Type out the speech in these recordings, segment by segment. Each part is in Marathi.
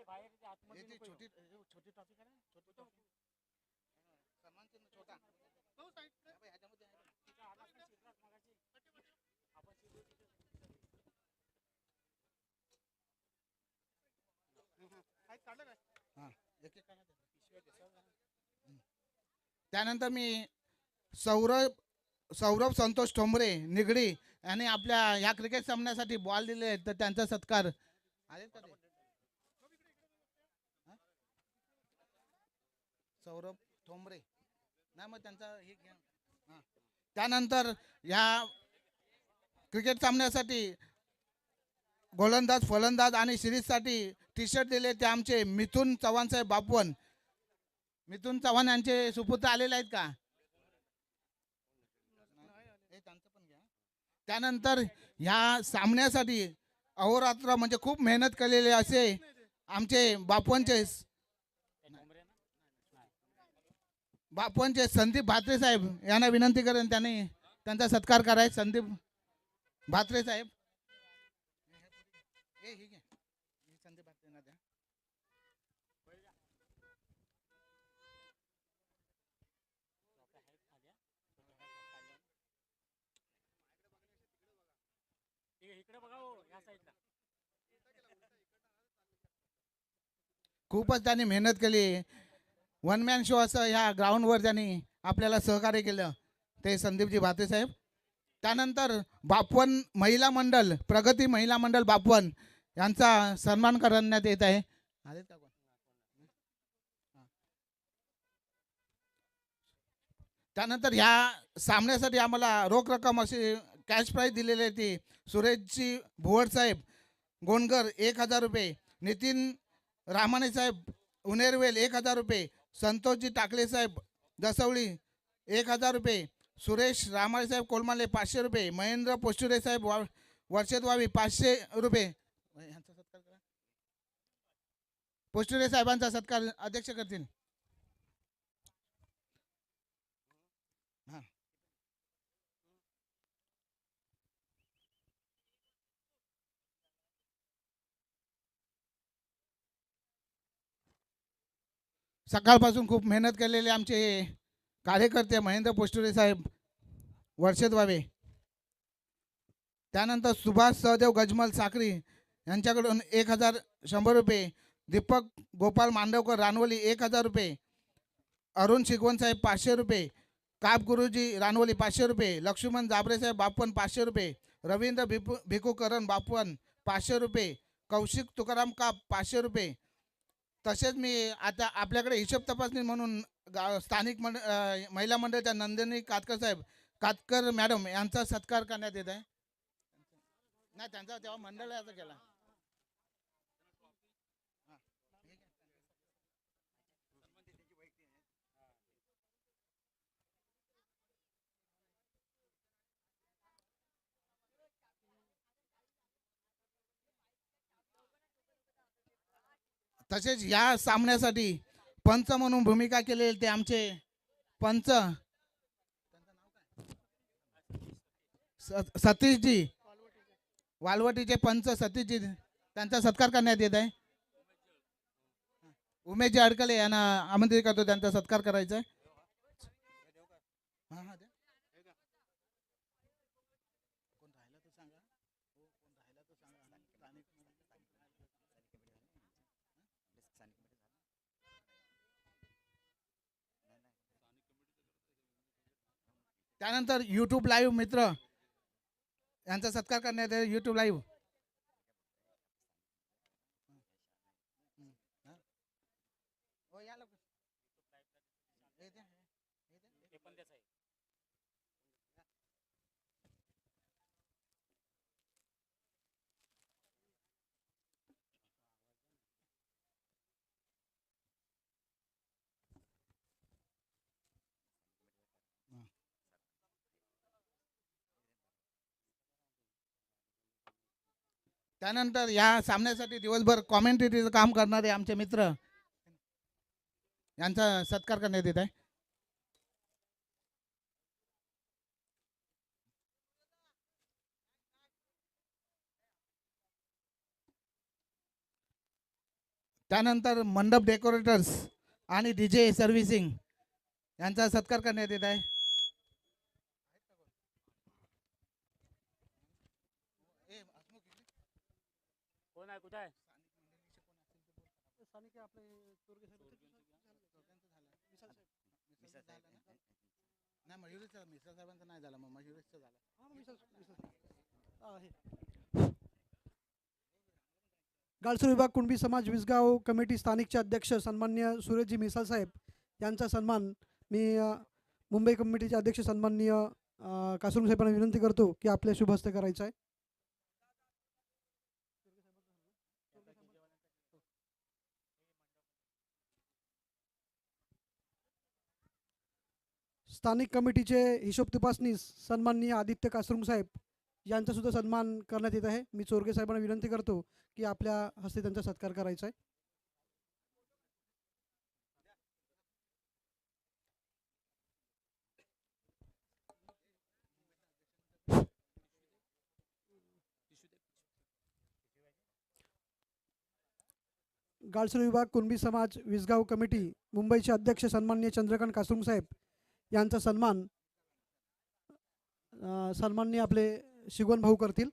ते बाहेर ते आतमध्ये हे ती नको येऊ. छोटी हे छोटी टॉपिक आहे ना छोटी टॉपिक सन्मान चिन्ह छोटा हा बघ, ह्याच्यामध्ये आहे बघ. तिथं आलास ना शिरलास मगाशी. आपण शिरलो तिथं. हा एक एक काढा त्याला. त्यानंतर मी सौरभ सौरभ संतोष ठोंबरे निगडी यांनी आपल्या ह्या क्रिकेट सामन्यासाठी बॉल दिले आहेत तर त्यांचा सत्कार आहेत का ते? सौरभ ठोंबरे नाही मग त्यांचा हे घ्या हा. त्यानंतर ह्या क्रिकेट सामन्यासाठी गोलंदाज फलंदाज आणि सिरीजसाठी टी शर्ट दिले ते आमचे मिथुन चव्हाण साहेब बापवन. मिथुन चव्हाण यांचे सुपुत्र आलेले आहेत का? त्यानंतर ह्या सामन्यासाठी अहोरात्र म्हणजे खूप मेहनत केलेले असे आमचे बापवनचे ते ठोंबरे ना? नाही. बापवनचे संदीप भात्रे साहेब यांना विनंती करेन त्यांनी त्यांचा सत्कार करायचा संदीप भात्रे साहेब. हे, खूपच त्यांनी मेहनत केली. वन मॅन शो असं ह्या ग्राउंडवर त्यांनी आपल्याला सहकार्य केलं. ते संदीपजी भाते साहेब. त्यानंतर बापवन महिला मंडळ प्रगती महिला मंडळ बापवन यांचा सन्मान करण्यात येत आहे. त्यानंतर ह्या सामन्यासाठी आम्हाला रोख रक्कम अशी कॅश प्राईज दिलेली आहे ती. सुरेशजी भुवड साहेब गोंडकर एक हजार रुपये. नितीन रामाने साहेब उनेरवेल एक हजार रुपये. संतोषजी टाकले साहेब दसवळी एक हजार रुपये. सुरेश रामाळे साहेब कोलमाले पाचशे रुपये. महेंद्र पोष्टुरे साहेब वा वर्षेत वावी पाचशे रुपये. ह्यांचा सत्कार करा. पोष्टुरे साहेबांचा सत्कार अध्यक्ष करतील हां सकाळपासून खूप मेहनत केलेले आमचे कार्यकर्ते महेंद्र पोष्टुरे साहेब वर्षेत व्हावे त्यानंतर सुभाष सहदेव गजमल साखरी यांच्याकडून एक हजार शंभर रुपये दीपक गोपाल मांडवकर रानवली एक हजार रुपये अरुण शिगवण साहेब पाचशे रुपये काप गुरुजी रानवली पाचशे रुपये लक्ष्मण जाबरे साहेब पाचशे रुपये रवींद्र भिपू भिकूकरण बापवन पाचशे रुपये कौशिक तुकाराम काप पाचशे रुपये तसेच मी आता आपल्याकडे हिशोब तपासणी म्हणून गा स्थानिक मंड महिला मंडळाच्या नंदिनी कातकर साहेब कातकर मॅडम यांचा सत्कार करण्यात येत आहे. नाही त्यांचा तेव्हा मंडळाचा केला. तसेच या सामन्यासाठी पंच म्हणून भूमिका केलेले ते आमचे पंच. स- सतीशजी. वालवटीचे पंच सतीशजी. त्यांचा सत्कार करण्यात येत आहे. उमेशजी अडकले यांना आमंत्रित करतो त्यांचा सत्कार करायचा आहे. त्यानंतर यूट्यूब लाईव्ह मित्र यांचा सत्कार करण्यात येईल. यूट्यूब लाईव्ह हो या लवकर. हे द्या, हे- हे द्या. ते पण त्याच आहे त्यानंतर या सामन्यासाठी दिवसभर कॉमेंट्रेटरीचं काम करणारे आमचे मित्र. यांचा सत्कार करण्यात येत आहे. त्यानंतर मंडप डेकोरेटर्स आणि डी जे सर्व्हिसिंग यांचा सत्कार करण्यात येत आहे. नाही मयुरीचा मिसळ साहेबांचा नाही झाला मग मयुरीचा झाला. गाळसर विभाग कुणबी समाज विसगाव कमिटी स्थानिकचे अध्यक्ष सन्मान्य सुरेशजी मिसाळ साहेब यांचा सन्मान मी मुंबई कमिटीचे अध्यक्ष सन्माननीय कासरूम साहेबांना विनंती करतो की आपल्या शुभ हस्ते करायचं आहे. स्थानिक कमिटीचे हिशोब तपासणी सन्माननीय आदित्य कासरूम साहेब यांचा सुद्धा सन्मान करण्यात येत आहे. मी चोरगे साहेबांना विनंती करतो की आपल्या हस्ते त्यांचा सत्कार करायचा आहे. गाळसर विभाग कुणबी समाज विसगाव कमिटी मुंबईचे अध्यक्ष सन्माननीय चंद्रकांत कासरूम साहेब यांचा सन्मान सन्माननी आपले शिगवण भाऊ करतील.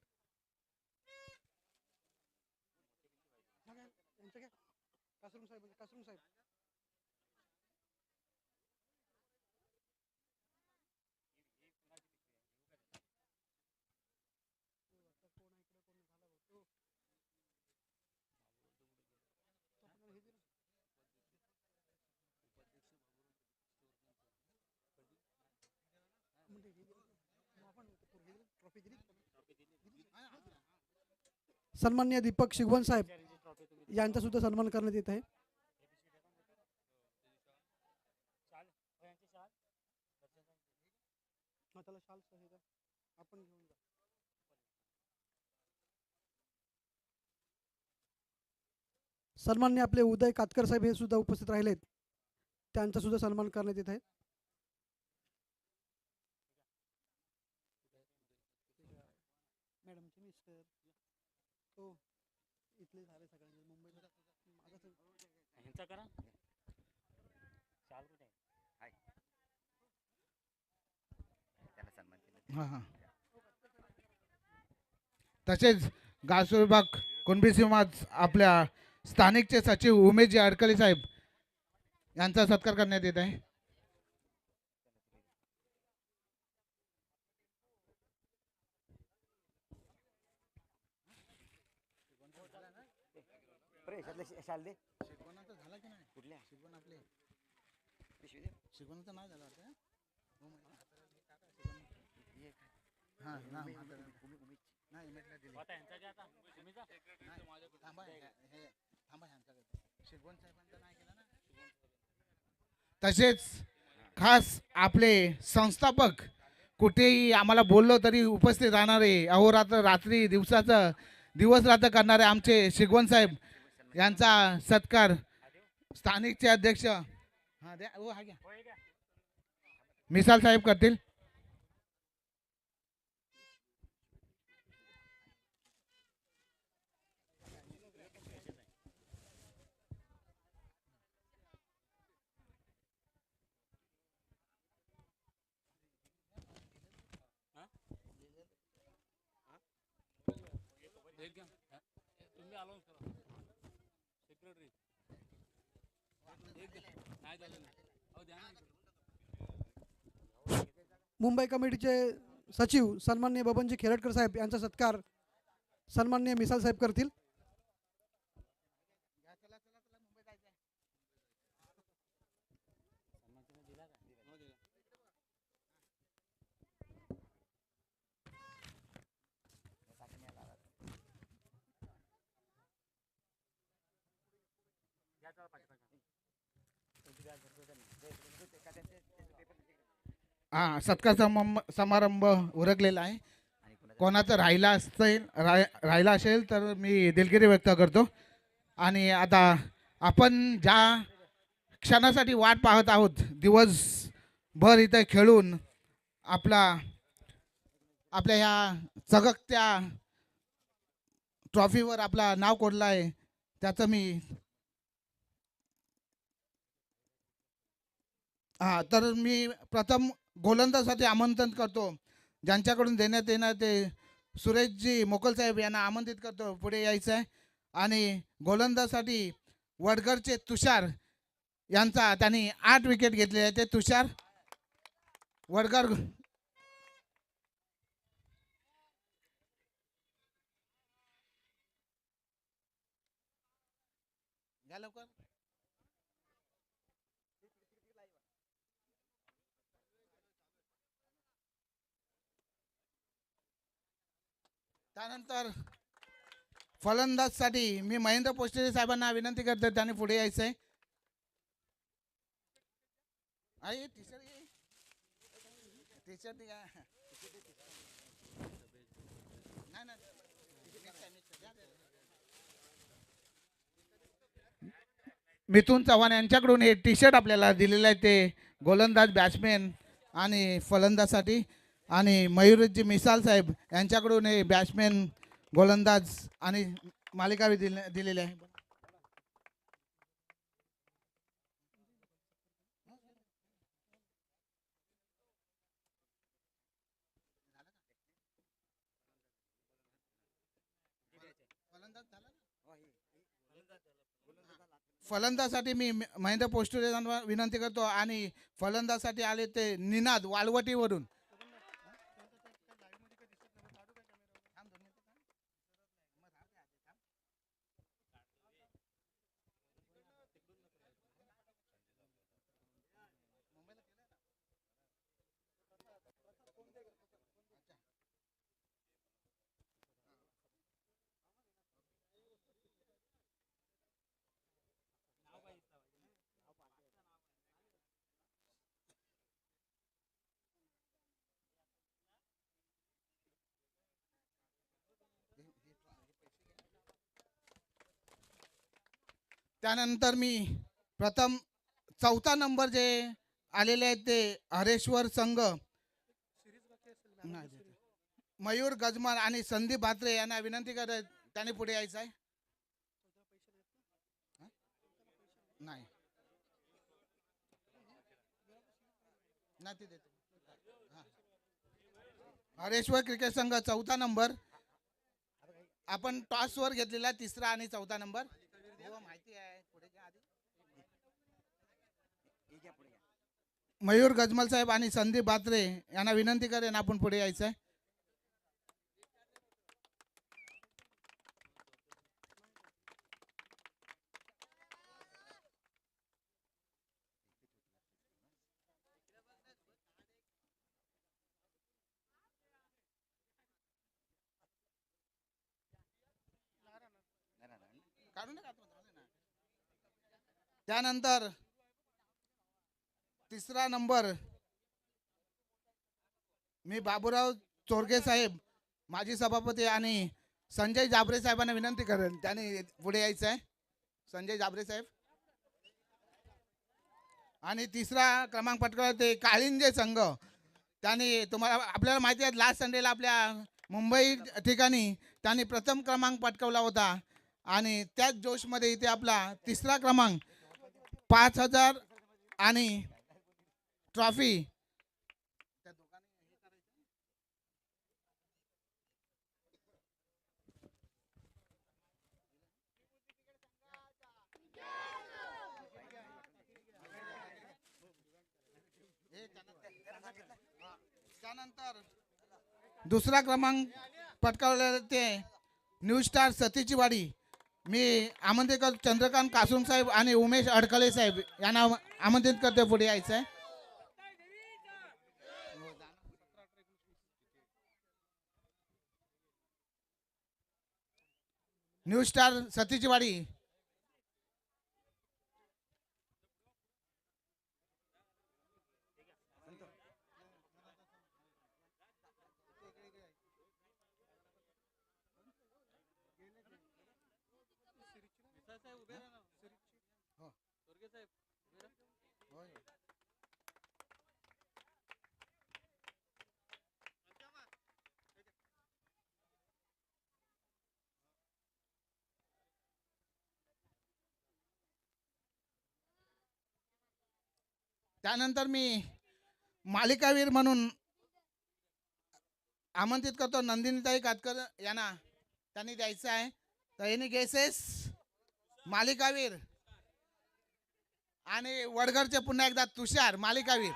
सन्मान्य दीपक शिगवण साहेब यांचा सुद्धा सन्मान करण्यात येत आहे. सन्मान्य आपले उदय कातकर साहेब हे सुद्धा उपस्थित राहिलेत. त्यांचा सुद्धा सन्मान करण्यात येत आहे मॅडमचे मिस्टर हो इथले झाले सगळ्यांचे मुंबईला ह्यांचा करा चाल कुठे आहे त्याला सन्मान केला हां हां. तसेच गाळसो विभाग कुणबी समाज आपल्या स्थानिकचे सचिव उमेशजी अडकले साहेब यांचा सत्कार करण्यात येत आहे. झाला की नाही? कुठल्या? शिकवण आपले. दे. शिकवणचं नाही झालं वाटतं ये. हां ना नाही थांबा हे हे- थांबा साहेबांचं नाही केलं ना? तसेच खास आपले संस्थापक कुठेही आम्हाला बोललो तरी उपस्थित राहणारे अहोरात्र रात्री दिवसाचं दिवस रात्र करणारे आमचे शिगवण साहेब यांचा सत्कार स्थानिकचे अध्यक्ष हा द्या हो हा मिसाल साहेब करतील. घ्या. तुम्ही अलाउन्स करा. सेक्रेटरी एक घ्या. नाही झालं नाही. अहो द्या ना. मुंबई कमिटीचे सचिव सन्माननीय बबनजी खेरटकर साहेब यांचा सत्कार सन्माननीय मिसाल साहेब करतील. हा सत्कार समारंभ उरकलेला आहे. कोणाचं राहिला असेल राह राहिला असेल तर मी दिलगिरी व्यक्त करतो. आणि आता आपण ज्या क्षणासाठी वाट पाहत आहोत दिवसभर इथं खेळून आपला आपल्या ह्या चगकत्या ट्रॉफीवर आपला नाव कोडलं आहे त्याचं मी हां तर मी प्रथम गोलंदाजसाठी आमंत्रण करतो. ज्यांच्याकडून देण्यात येणार ते सुरेशजी मोकलसाहेब यांना आमंत्रित करतो. पुढे यायचं आहे. आणि गोलंदाजसाठी वडगरचे तुषार यांचा त्यांनी आठ विकेट घेतले आहे ते तुषार वडगर घ्या लवकर त्यानंतर फलंदाजसाठी मी महेंद्र पोस्टेरे साहेबांना विनंती करतो त्यांनी पुढे यायचं आहे. आई टीचर टीचर मिथुन चव्हाण यांच्याकडून हे टी शर्ट आपल्याला दिलेलं आहे ते गोलंदाज बॅट्समॅन आणि फलंदाजसाठी. आणि मयुरजी मिसाल साहेब यांच्याकडून हे बॅट्समॅन गोलंदाज आणि मालिका दिले दिलेले आहे. फलंदाजसाठी मी महेंद्र पोस्टुरे यांना विनंती करतो आणि फलंदाजसाठी आले ते निनाद वालवटीवरून त्यानंतर मी प्रथम चौथा नंबर जे आलेले आहेत ते हरेश्वर संघ मयूर गजमाल आणि संदीप भात्रे यांना विनंती करत त्याने पुढे यायचं आहे. नाही. हरेश्वर क्रिकेट संघ चौथा नंबर. आपण टॉसवर घेतलेला तिसरा आणि चौथा नंबर. हो, माहिती आहे पुढे घ्या आधी. हे घ्या पुढे घ्या मयूर गजमल साहेब आणि संदीप बात्रे यांना विनंती करेन आपण पुढे यायचं आहे त्यानंतर तिसरा नंबर. मी बाबूराव चोरगे साहेब माजी सभापती आणि संजय जाबरे साहेबांना विनंती करेन त्याने पुढे यायचं आहे संजय जाबरे साहेब. आणि तिसरा क्रमांक पटकावला ते काळिंजे संघ. त्यांनी तुम्हाला आपल्याला माहिती आहे लास्ट संडेला आपल्या मुंबई ठिकाणी त्यांनी प्रथम क्रमांक पटकवला होता. आणि त्याच जोशमध्ये इथे आपला तिसरा क्रमांक पाच हजार आणि ट्रॉफी. त्यानंतर दुसरा क्रमांक पटकावलेला ते न्यू स्टार सतीची वाडी. मी आमंत्रित करतो चंद्रकांत कासूम साहेब आणि उमेश अडकले साहेब. यांना आमंत्रित करतो पुढे यायचं आहे न्यू स्टार सतीची वाडी. साहेब उभे राहा ना. हो. चोरगे साहेब उभे राहा. त्यानंतर मी मालिकावीर म्हणून आमंत्रित करतो. नंदिनीताई कातकर यांना. त्यांनी द्यायचं आहे. तर यांनी गेसेस मालिकावीर आणि वडगरचे पुन्हा एकदा तुषार मालिकावीर.